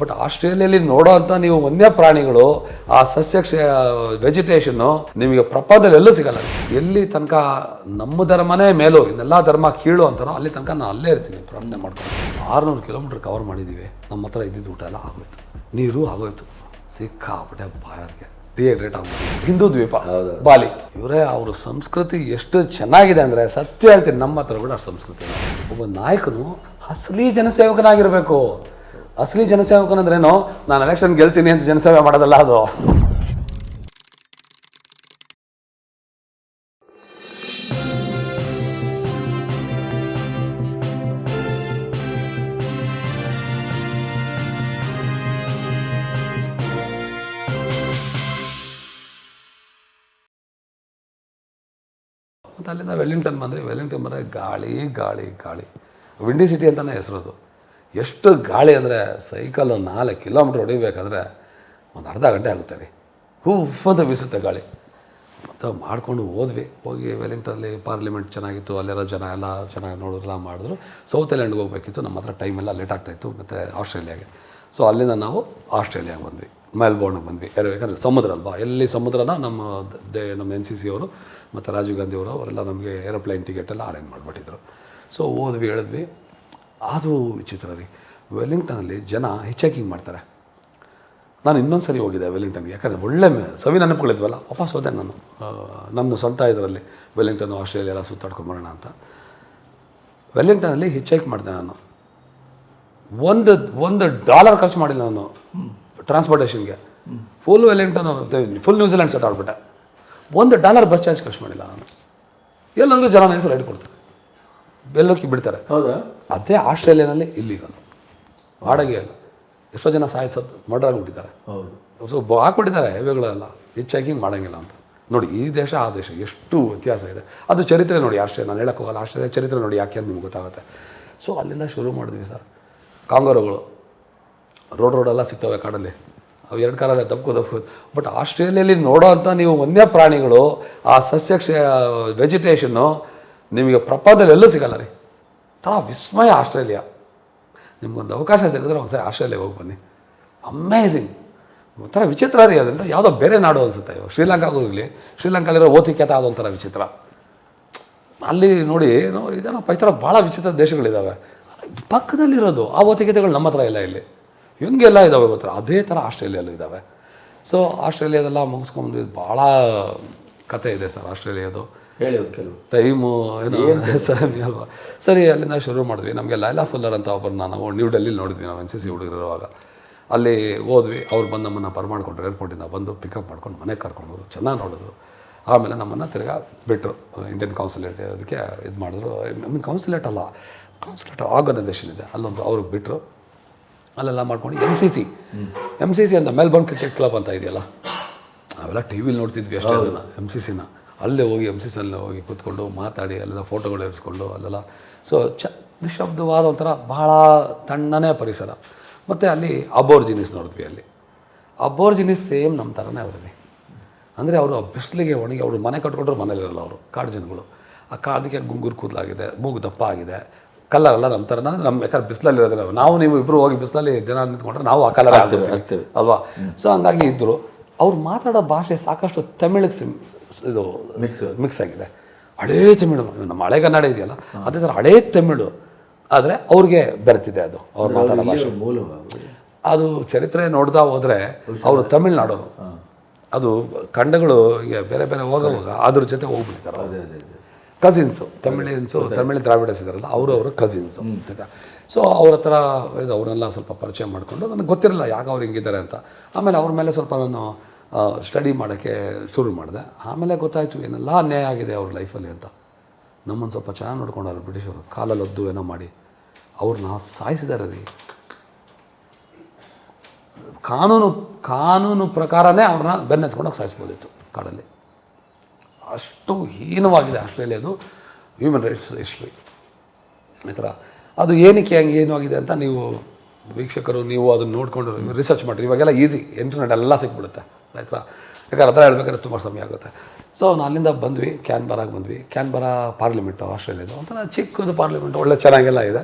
But ಆಸ್ಟ್ರೇಲಿಯಲ್ಲಿ ನೋಡೋ ಅಂತ ನೀವು ವನ್ಯ ಪ್ರಾಣಿಗಳು ಆ ಸಸ್ಯ ವೆಜಿಟೇಷನ್ನು ನಿಮಗೆ ಪ್ರಪಂಚದಲ್ಲಿ ಎಲ್ಲೂ ಸಿಗಲ್ಲ. ಎಲ್ಲಿ ತನಕ ನಮ್ಮ ಧರ್ಮನೇ ಮೇಲು ಇನ್ನೆಲ್ಲ ಧರ್ಮ ಕೀಳು ಅಂತಾರೋ ಅಲ್ಲಿ ತನಕ ನಾನು ಅಲ್ಲೇ ಇರ್ತೀನಿ ಪ್ರಾರ್ಥನೆ ಮಾಡ್ಕೊಂಡು. ಆರುನೂರು ಕಿಲೋಮೀಟ್ರ್ ಕವರ್ ಮಾಡಿದ್ದೀವಿ ನಮ್ಮ ಹತ್ರ ಇದ್ದಿದ್ದು ಊಟ ಎಲ್ಲ ಆಗೋಯ್ತು. ನೀರು ಆಗೋಯ್ತು. ಸಿಕ್ಕಾಪಟ್ಟೆ ಬಾಯಾರಿಗೆ ಡಿಹೈಡ್ರೇಟ್ ಆಗ್ಬೋದು ಹಿಂದೂ ದ್ವೀಪ ಬಾಲಿ. ಇವರೇ ಅವರ ಸಂಸ್ಕೃತಿ ಎಷ್ಟು ಚೆನ್ನಾಗಿದೆ ಅಂದರೆ ಸತ್ಯ ಹೇಳ್ತೀನಿ ನಮ್ಮ ಹತ್ರ ಕೂಡ ಸಂಸ್ಕೃತಿ. ಒಬ್ಬ ನಾಯಕನು ಅಸಲಿ ಜನಸೇವಕನಾಗಿರಬೇಕು. ಅಸಲಿ ಜನಸೇವಕನಂದ್ರೇನು ನಾನು ಎಲೆಕ್ಷನ್ ಗೆಲ್ತೀನಿ ಅಂತ ಜನಸೇವೆ ಮಾಡೋದಲ್ಲ ಅದು. ಮತ್ತು ಅಲ್ಲಿಂದ ವೆಲ್ಲಿಂಗ್ಟನ್ ಬಂದರೆ ವೆಲ್ಲಿಂಗ್ಟನ್ ಬಂದರೆ ಗಾಳಿ ಗಾಳಿ ಗಾಳಿ. ವಿಂಡಿ ಸಿಟಿ ಅಂತಲೇ ಹೆಸರದು. ಎಷ್ಟು ಗಾಳಿ ಅಂದರೆ ಸೈಕಲ್ ನಾಲ್ಕು ಕಿಲೋಮೀಟ್ರ್ ಹೊಡಿಬೇಕಾದ್ರೆ ಒಂದು ಅರ್ಧ ಗಂಟೆ ಆಗುತ್ತೆ ರೀ. ಹೂ ಅಂತ ಬೀಸುತ್ತೆ ಗಾಳಿ. ಮತ್ತು ಮಾಡಿಕೊಂಡು ಹೋದ್ವಿ. ಹೋಗಿ ವೆಲಿಂಗ್ಟನ್ಲಿ ಪಾರ್ಲಿಮೆಂಟ್ ಚೆನ್ನಾಗಿತ್ತು ಅಲ್ಲಿರೋ ಜನ ಎಲ್ಲ ಚೆನ್ನಾಗಿ ನೋಡಿದ್ರೆಲ್ಲ ಮಾಡಿದ್ರು. ಸೌತ್ ಐಲ್ಯಾಂಡ್ಗೆ ಹೋಗ್ಬೇಕಿತ್ತು. ನಮ್ಮ ಹತ್ರ ಟೈಮ್ ಎಲ್ಲ ಲೇಟ್ ಆಗ್ತಾಯಿತ್ತು ಮತ್ತು ಆಸ್ಟ್ರೇಲಿಯಾಗೆ. ಸೊ ಅಲ್ಲಿಂದ ನಾವು ಆಸ್ಟ್ರೇಲಿಯಾಗೆ ಬಂದ್ವಿ. ಮೆಲ್ಬೋರ್ನ್ಗೆ ಬಂದ್ವಿ. ಯಾಕಂದರೆ ಸಮುದ್ರ ಅಲ್ವಾ? ಎಲ್ಲಿ ಸಮುದ್ರನ ನಮ್ಮ ದೇ, ನಮ್ಮ ಎನ್ ಸಿ ಸಿ ಅವರು, ಮತ್ತು ರಾಜೀವ್ ಗಾಂಧಿ ಅವರು, ಅವರೆಲ್ಲ ನಮಗೆ ಏರೋಪ್ಲೇನ್ ಟಿಕೆಟ್ ಎಲ್ಲ ಅರೇಂಜ್ ಮಾಡಿಬಿಟ್ಟಿದ್ರು. ಸೊ ಹೋದ್ವಿ, ಹೇಳಿದ್ವಿ. ಅದು ವಿಚಿತ್ರ ರೀ ವೆಲ್ಲಿಂಗ್ಟನಲ್ಲಿ ಜನ ಹೆಚ್ಚಾಕಿಂಗ್ ಮಾಡ್ತಾರೆ. ನಾನು ಇನ್ನೊಂದು ಸರಿ ಹೋಗಿದ್ದೆ ವೆಲ್ಲಿಂಗ್ಟನ್ಗೆ. ಯಾಕಂದರೆ ಒಳ್ಳೆ ಸವಿ ನೆನಪುಗಳಿದ್ವಲ್ಲ, ವಾಪಸ್ ಹೋದೆ ನಾನು. ನಮ್ಮ ಸ್ವಂತ ಇದರಲ್ಲಿ ವೆಲ್ಲಿಂಗ್ಟನ್, ಆಸ್ಟ್ರೇಲಿಯಾ ಎಲ್ಲ ಸುತ್ತಾಡ್ಕೊಂಬರೋಣ ಅಂತ. ವೆಲ್ಲಿಂಗ್ಟನಲ್ಲಿ ಹಿಚೈಕ್ ಮಾಡಿದೆ ನಾನು. ಒಂದು ಒಂದು ಡಾಲರ್ ಖರ್ಚು ಮಾಡಿಲ್ಲ ನಾನು ಟ್ರಾನ್ಸ್ಪೋರ್ಟೇಷನ್ಗೆ. Full Wellington, full New Zealand set ಆಡ್ಬಿಟ್ಟೆ ಒಂದು ಡಾಲರ್ ಬಸ್ ಚಾರ್ಜ್ ಖರ್ಚು ಮಾಡಿಲ್ಲ ನಾನು. ಎಲ್ಲಂದ್ರೂ ಜನ ಹೆಸರು ಹೇಳ್ಕೊಡ್ತಾರೆ. ಕೊಡ್ತಾರೆ ಎಲ್ಲೋಕ್ಕಿ ಬಿಡ್ತಾರೆ. ಹೌದಾ? ಅದೇ ಆಸ್ಟ್ರೇಲಿಯಾನಲ್ಲಿ ಇಲ್ಲಿಗಲ್ ಬಾಡಗೆ ಅಲ್ಲ ಎಷ್ಟೋ ಜನ ಸಾಯಿಸೋದು ಮರ್ಡರ್ ಆಗಿಬಿಟ್ಟಿದ್ದಾರೆ. ಹೌದು. ಸೊ ಹಾಕ್ಬಿಟ್ಟಿದ್ದಾರೆ ಹೈವೇಗಳೆಲ್ಲ. ಹ್ಯಾಕಿಂಗ್ ಮಾಡೋಂಗಿಲ್ಲ ಅಂತ. ನೋಡಿ ಈ ದೇಶ ಆ ದೇಶ ಎಷ್ಟು ವ್ಯತ್ಯಾಸ ಇದೆ. ಅದು ಚರಿತ್ರೆ ನೋಡಿ ಆಸ್ಟ್ರೇಲಿಯಾ. ನಾನು ಹೇಳಕ್ಕೆ ಹೋಗಲ್ಲ ಆಸ್ಟ್ರೇಲಿಯಾ ಚರಿತ್ರೆ ನೋಡಿ ಯಾಕೆ ಅಂತ ನಿಮ್ಗೆ ಗೊತ್ತಾಗುತ್ತೆ. ಸೊ ಅಲ್ಲಿಂದ ಶುರು ಮಾಡಿದ್ವಿ ಸರ್. ಕಾಂಗರೋಗಳು ರೋಡ್ ರೋಡೆಲ್ಲ ಸಿಗ್ತವೆ ಕಾಡಲ್ಲಿ. ಅವು ಎರಡು ಕಾಲಲ್ಲೇ ದಬ್ಕು ದಬ್ಕು ಬಟ್ ಆಸ್ಟ್ರೇಲಿಯಲ್ಲಿ ನೋಡೋ ಅಂತ ನೀವು ವನ್ಯ ಪ್ರಾಣಿಗಳು ಆ ಸಸ್ಯ ವೆಜಿಟೇಷನ್ನು ನಿಮಗೆ ಪ್ರಪಂಚದಲ್ಲಿ ಎಲ್ಲೂ ಸಿಗಲ್ಲ ರೀ. ಥರ ವಿಸ್ಮಯ ಆಸ್ಟ್ರೇಲಿಯಾ. ನಿಮಗೊಂದು ಅವಕಾಶ ಸಿಗಿದ್ರೆ ಒಂದ್ಸರಿ ಆಸ್ಟ್ರೇಲಿಯಾ ಹೋಗಿ ಬನ್ನಿ. ಅಮೇಝಿಂಗ್ ಒಂಥರ ವಿಚಿತ್ರ ರೀ ಅದರಿಂದ ಯಾವುದೋ ಬೇರೆ ನಾಡು ಅನಿಸುತ್ತೆ. ಇವಾಗ ಶ್ರೀಲಂಕಾ ಹೋಗಲಿ ಶ್ರೀಲಂಕಾಲಿರೋ ಓತಿಕೆತ ಅದೊಂಥರ ವಿಚಿತ್ರ. ಅಲ್ಲಿ ನೋಡಿ ಇದೇನಪ್ಪ ಈ ಥರ ಭಾಳ ವಿಚಿತ್ರ ದೇಶಗಳಿದ್ದಾವೆ ಪಕ್ಕದಲ್ಲಿರೋದು, ಆ ಓತಿಕ್ಯತೆಗಳು ನಮ್ಮ ಹತ್ರ ಇಲ್ಲ ಇಲ್ಲಿ. ಹೆಂಗೆಲ್ಲ ಇದ್ದಾವೆ ಗೊತ್ತರ ಅದೇ ಥರ ಆಸ್ಟ್ರೇಲಿಯಲ್ಲೂ ಇದ್ದಾವೆ ಸೊ ಆಸ್ಟ್ರೇಲಿಯಾದೆಲ್ಲ ಮುಗಿಸ್ಕೊಂಡು ಭಾಳ ಕತೆ ಇದೆ ಸರ್ ಆಸ್ಟ್ರೇಲಿಯಾದು. ಹೇಳಿ ಒಂದು ಕೆಲವು. ಟೈಮು ಏನು ಸರಿ ಅಲ್ವಾ? ಸರಿ ಅಲ್ಲಿಂದ ಶುರು ಮಾಡಿದ್ವಿ. ನಮಗೆ ಲೈಲಾ ಫುಲ್ಲರ್ ಅಂತ ಒಬ್ಬರನ್ನ ನಾವು ನ್ಯೂ ಡೆಲ್ಲಿಲಿ ನೋಡಿದ್ವಿ ನಾವು ಎನ್ ಸಿ ಸಿ ಹುಡುಗರಿರುವಾಗ ಅಲ್ಲಿ ಹೋದ್ವಿ. ಅವ್ರು ಬಂದು ನಮ್ಮನ್ನು ಬರ್ಮಾಡ್ಕೊಂಡ್ರು ಏರ್ಪೋರ್ಟಿಂದ ಬಂದು ಪಿಕಪ್ ಮಾಡ್ಕೊಂಡು ಮನೆಗೆ ಕರ್ಕೊಂಡು ಹೋದ್ರು. ಚೆನ್ನಾಗಿ ನೋಡಿದ್ರು. ಆಮೇಲೆ ನಮ್ಮನ್ನು ತಿರ್ಗಾ ಬಿಟ್ಟರು ಇಂಡಿಯನ್ ಕೌನ್ಸಿಲೇಟ್ ಅದಕ್ಕೆ ಇದು ಮಾಡಿದ್ರು. ನಮ್ಮ ಕೌನ್ಸಿಲೇಟ್ ಅಲ್ಲ. ಕೌನ್ಸಿಲೇಟ್ ಆರ್ಗನೈಸೇಷನ್ ಇದೆ. ಅಲ್ಲೊಂದು ಅವ್ರಿಗೆ ಬಿಟ್ಟರು ಅಲ್ಲೆಲ್ಲ ಮಾಡ್ಕೊಂಡು M C C M C C ಅಂತ ಮೆಲ್ಬೋರ್ನ್ ಕ್ರಿಕೆಟ್ ಕ್ಲಬ್ ಅಂತ ಇದೆಯಲ್ಲ? ಅವೆಲ್ಲ ಟಿ ವಿಲಿ ನೋಡ್ತಿದ್ವಿ ಅಷ್ಟೇ ಅದನ್ನು ಎಂ ಸಿ ಸಿನ ಅಲ್ಲೇ ಹೋಗಿ ಎಂ ಸಿ ಸಲ್ಲೇ ಹೋಗಿ ಕೂತ್ಕೊಂಡು ಮಾತಾಡಿ ಅಲ್ಲೆಲ್ಲ ಫೋಟೋಗಳು ಇರಿಸ್ಕೊಂಡು ಅಲ್ಲೆಲ್ಲ. ಸೊ ಚ ನಿಶಬ್ದವಾದ ಒಂಥರ ಭಾಳ ತಣ್ಣನೇ ಪರಿಸರ. ಮತ್ತು ಅಲ್ಲಿ ಅಬೋರ್ಜಿನಿಸ್ ನೋಡಿದ್ವಿ ಅಲ್ಲಿ. ಅಬೋರ್ಜಿನಿಸ್ ಸೇಮ್ ನಮ್ಮ ಥರನೇ ಅವ್ರಿಗೆ ಅಂದರೆ ಅವರು ಬಿಸಿಲಿಗೆ ಒಣಗಿ ಅವರು ಮನೆ ಕಟ್ಕೊಂಡ್ರು ಮನೇಲಿರಲ್ಲ ಅವರು ಕಾಡು ಜನಗಳು. ಆ ಕಾಡಿಗೆ ಗುಂಗುರು ಕೂದಲಾಗಿದೆ ಮೂಗು ದಪ್ಪ ಆಗಿದೆ. ಕಲರ್ ಎಲ್ಲ ನಮ್ಮ ಥರ ನಮ್ಮ ಯಾಕಂದ್ರೆ ಬಿಸಿಲಲ್ಲಿ ಇರೋದ್ರೆ ನಾವು. ನಾವು ನೀವು ಇಬ್ಬರು ಹೋಗಿ ಬಿಸಿಲಲ್ಲಿ ಜನ ನಿಂತ್ಕೊಂಡ್ರೆ ನಾವು ಆ ಕಲರ್ ಆಗ್ತೇವೆ. ಅಲ್ವಾ? ಸೊ ಹಂಗಾಗಿ ಇದ್ದರು ಅವ್ರು ಮಾತಾಡೋ ಭಾಷೆ ಸಾಕಷ್ಟು ತಮಿಳಿಗೆ ಸಿಮ್ ಇದು ಮಿಕ್ಸ್ ಆಗಿದೆ. ಹಳೇ ತಮಿಳು ನಮ್ಮ ಹಳೆ ಕನ್ನಡ ಇದೆಯಲ್ಲ? ಅದೇ ಥರ ಹಳೇ ತಮಿಳು. ಆದರೆ ಅವ್ರಿಗೆ ಬೆರೆತಿದೆ ಅದು ಅವ್ರು ಮಾತಾಡೋ ಭಾಷೆ. ಮೂಲ ಅದು ಚರಿತ್ರೆ ನೋಡ್ತಾ ಹೋದರೆ ಅವರು ತಮಿಳ್ನಾಡೋರು ಅದು ಖಂಡಗಳು ಈಗ ಬೇರೆ ಬೇರೆ ಹೋಗುವಾಗ ಅದ್ರ ಜೊತೆ ಹೋಗ್ಬಿಡ್ತಾರೆ ಅದೇ ಅದೇ ಅದೇ. ಕಸಿನ್ಸು ತಮಿಳಿನ್ಸು ತಮಿಳು ದ್ರಾವಿಡಸ್ ಇದಾರಲ್ಲ ಅವರು ಅವರು ಕಸಿನ್ಸು ಆಯಿತಾ? ಸೊ ಅವ್ರ ಹತ್ರ ಇದು ಅವರೆಲ್ಲ ಸ್ವಲ್ಪ ಪರಿಚಯ ಮಾಡಿಕೊಂಡು ನನಗೆ ಗೊತ್ತಿರಲಿಲ್ಲ ಯಾಕೆ ಅವ್ರು ಹಿಂಗಿದ್ದಾರೆ ಅಂತ. ಆಮೇಲೆ ಅವ್ರ ಮೇಲೆ ಸ್ವಲ್ಪ ನಾನು ಸ್ಟಡಿ ಮಾಡೋಕ್ಕೆ ಶುರು ಮಾಡಿದೆ. ಆಮೇಲೆ ಗೊತ್ತಾಯಿತು, ಏನೆಲ್ಲ ಅನ್ಯಾಯ ಆಗಿದೆ ಅವ್ರ ಲೈಫಲ್ಲಿ ಅಂತ. ನಮ್ಮನ್ನು ಸ್ವಲ್ಪ ಚೆನ್ನಾಗಿ ನೋಡ್ಕೊಂಡವ್ರು ಬ್ರಿಟಿಷರು. ಕಾಲಲ್ಲಿ ಒದ್ದು ಏನೋ ಮಾಡಿ. ಅವ್ರನ್ನ ಸಾಯಿಸಿದ್ದಾರೆ ರೀ. ಕಾನೂನು ಕಾನೂನು ಪ್ರಕಾರನೇ ಅವ್ರನ್ನ ಬೆನ್ನೆತ್ಕೊಂಡೋಗಿ ಸಾಯಿಸ್ಬೋದಿತ್ತು ಕಾಡಲ್ಲಿ. ಅಷ್ಟು ಹೀನವಾಗಿದೆ ಆಸ್ಟ್ರೇಲಿಯಾದು ಹ್ಯೂಮನ್ ರೈಟ್ಸ್ ಹಿಸ್ಟ್ರಿ ಈ ಅದು ಏನಕ್ಕೆ ಹಂಗೆ ಏನು ಆಗಿದೆ ಅಂತ ನೀವು ವೀಕ್ಷಕರು, ನೀವು ಅದನ್ನು ನೋಡಿಕೊಂಡು ರಿಸರ್ಚ್ ಮಾಡಿರಿ. ಇವಾಗೆಲ್ಲ ಈಸಿ ಇಂಟರ್ನೆಟ್ ಎಲ್ಲ ಸಿಕ್ಬಿಡುತ್ತೆ, ಆಯ್ತಾ? ಯಾಕಂದ್ರೆ ಅದರ ಹೇಳ್ಬೇಕಾದ್ರೆ ತುಂಬ ಸಮಯ ಆಗುತ್ತೆ. ಸೊ ನಾನು ಅಲ್ಲಿಂದ ಬಂದ್ವಿ ಕ್ಯಾನ್ಬರಾಗೆ ಬಂದ್ವಿ. ಕ್ಯಾನ್ಬರಾ ಪಾರ್ಲಿಮೆಂಟು ಆಸ್ಟ್ರೇಲಿಯಾದು. ಒಂಥರ ಚಿಕ್ಕದು ಪಾರ್ಲಿಮೆಂಟ್ ಒಳ್ಳೆ ಚೆನ್ನಾಗೆಲ್ಲ ಇದೆ.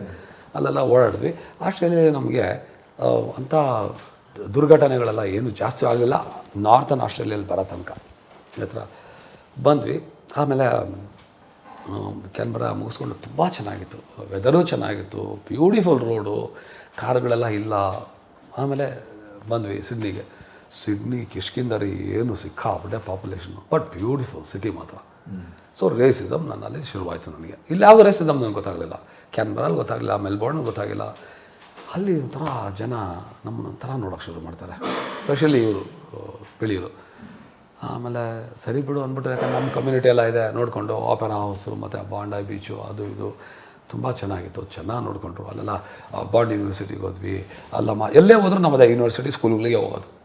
ಅಲ್ಲೆಲ್ಲ ಓಡಾಡಿದ್ವಿ. ಆಸ್ಟ್ರೇಲಿಯಾ ನಮಗೆ ಅಂಥ ದುರ್ಘಟನೆಗಳೆಲ್ಲ ಏನು ಜಾಸ್ತಿ ಆಗಲಿಲ್ಲ. ನಾರ್ತನ್ ಆಸ್ಟ್ರೇಲಿಯಲ್ಲಿ ಬರೋ ತನಕ ಹತ್ರ ಬಂದ್ವಿ. ಆಮೇಲೆ ಕ್ಯಾನ್ಬರಾ ಮುಗಿಸ್ಕೊಂಡು ತುಂಬ ಚೆನ್ನಾಗಿತ್ತು. ವೆದರು ಚೆನ್ನಾಗಿತ್ತು. ಬ್ಯೂಟಿಫುಲ್ ರೋಡು ಕಾರುಗಳೆಲ್ಲ ಇಲ್ಲ. ಆಮೇಲೆ ಬಂದ್ವಿ ಸಿಡ್ನಿಗೆ. ಸಿಡ್ನಿ ಕಿಷ್ಕಿಂದರಿ ಏನು ಸಿಕ್ಕಾಪಟ್ಟೆ ಪಾಪ್ಯುಲೇಷನು ಬಟ್ ಬ್ಯೂಟಿಫುಲ್ ಸಿಟಿ ಮಾತ್ರ. ಸೊ ರೇಸಿಸಮ್ ನನ್ನಲ್ಲಿ ಶುರುವಾಯಿತು ನನಗೆ. ಇಲ್ಲಿ ಯಾವುದೋ ರೇಸಿಸಮ್ ನನಗೆ ಗೊತ್ತಾಗಲಿಲ್ಲ. ಕ್ಯಾನ್ಬರಲ್ಲಿ ಗೊತ್ತಾಗಲಿಲ್ಲ ಮೆಲ್ಬೋರ್ನ್ ಗೊತ್ತಾಗಿಲ್ಲ. ಅಲ್ಲಿ ಒಂಥರ ಜನ ನಮ್ಮನ್ನ ಒಂಥರ ನೋಡೋಕೆ ಶುರು ಮಾಡ್ತಾರೆ. ಸ್ಪೆಷಲಿ ಇವರು ಬಿಳಿಯರು ಆಮೇಲೆ ಸರಿ ಬಿಡು ಅಂದ್ಬಿಟ್ರೆ ಯಾಕಂದ್ರೆ ನಮ್ಮ ಕಮ್ಯುನಿಟಿ ಎಲ್ಲ ಇದೆ. ನೋಡಿಕೊಂಡು ಆಪೆರಾ ಹೌಸು ಮತ್ತು ಬಾಂಡಾ ಬೀಚು ಅದು ಇದು. ತುಂಬ ಚೆನ್ನಾಗಿತ್ತು ಚೆನ್ನಾಗಿ ನೋಡಿಕೊಂಡ್ರು. ಅಲ್ಲೆಲ್ಲ ಬಾಂಡ್ ಯೂನಿವರ್ಸಿಟಿಗೆ ಹೋದ್ವಿ. ಅಲ್ಲಮ್ಮ, ಎಲ್ಲೇ ಹೋದರೂ ನಮ್ಮದೇ ಯೂನಿವರ್ಸಿಟಿ ಸ್ಕೂಲ್ಗಳಿಗೆ ಹೋಗೋದು.